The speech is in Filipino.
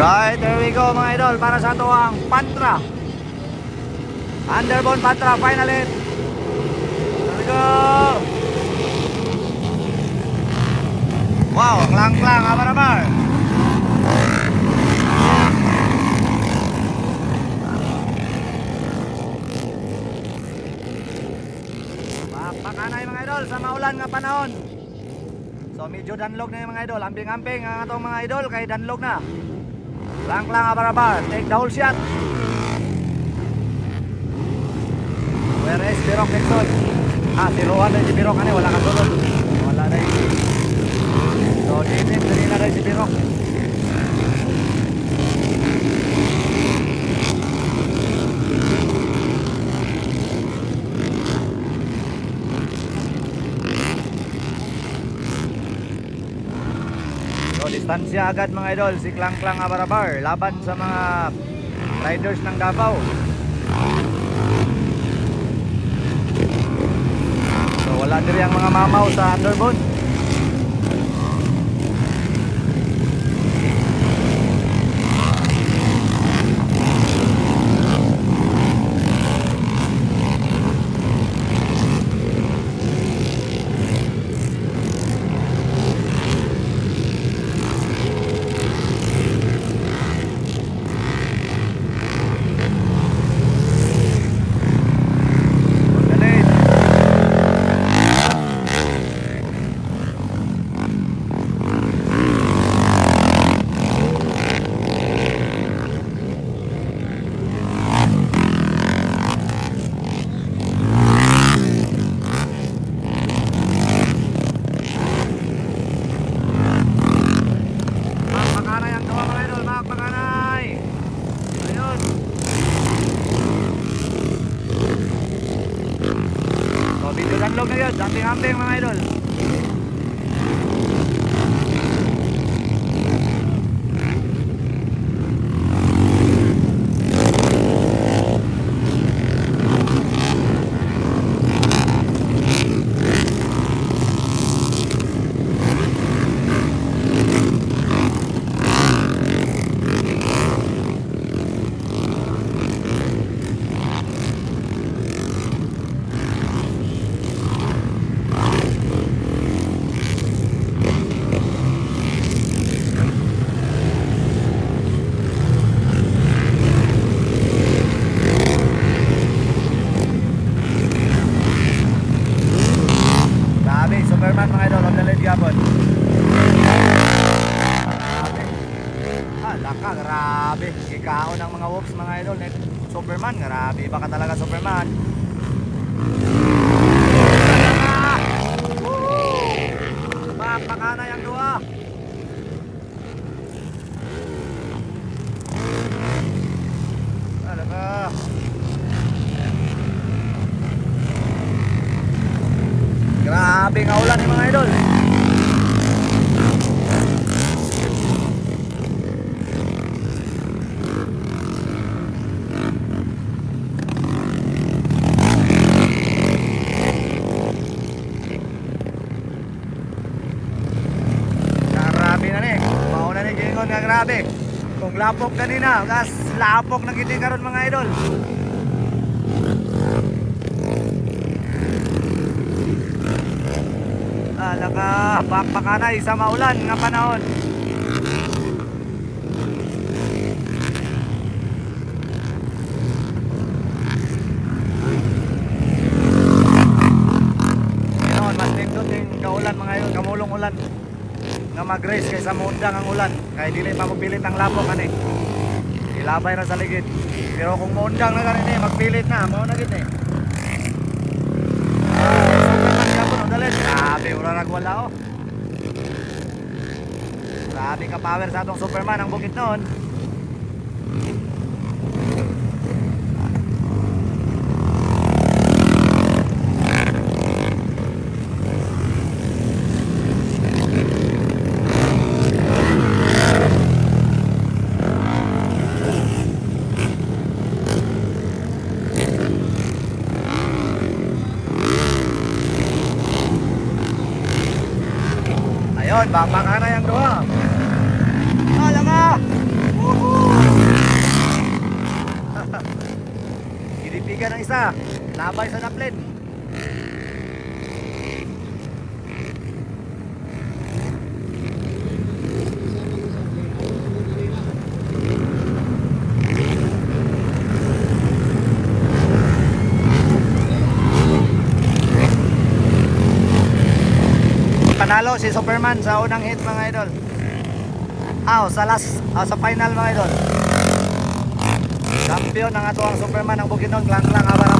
Right, there we go mga idol para sa ito ang Pantra. Underbone Pantra, final. There we go. Wow, ang lang-lang, amar-amar. Pakanay mga idol sa maulan nga panahon. So medyo danlog na yung mga idol. Amping-amping ang atong mga idol kay danlog na. Lang-lang abar-abar. Take the whole shot. Where is Birok Nixon? Ah, si Rowan rin si Birok. Ano, wala ka sunod. Wala na yung... So, dito, dali na rin si Birok. So, distansya agad mga idol. Si Klang Klang Abarabar. Laban sa mga riders ng Davao. So, wala diri ang mga mamaw sa underbone. Galit. Makpakanay ang gawa mga idol, makpakanay. Ayun. Video danlog na yun. Amping-amping mga idol. Grabe, Superman mga idol, on the lead gapon. Grabe. Ah, laka, grabe. Ikaon ng mga wolves mga idol. Net Superman, grabe. Baka talaga Superman. Papakanay ang duwa. Talaga. Grabe nga ulan yung mga idol. Grabe na ni. Nga grabe. Kung lapok kanina, gas lapok na kita karon mga idol. Ala ka, pakpakanay sa maulan nga panahon. Ngayon, mas nindot yung kaulan mga yun, kamulong ulan. Nga mag-race kaysa muundang ang ulan. Kaya dili pa magpilit ang lapok ani. Ilabay na sa ligid. Pero kung muundang na ganun eh, magpilit na, mo na gid eh. Dalit. Grabe, wala nagwala oh. Grabe ka power sa atong Superman ang bukit noon. Ayun, babaka na yung duha. Alam ka! Ginipigan ng isa. Labay sa naplet. Panalo si Superman sa unang hit mga idol. Aw, sa last, ah, sa final mga idol. Champion ng ato ang Superman ng Bukidnon, klang klang abara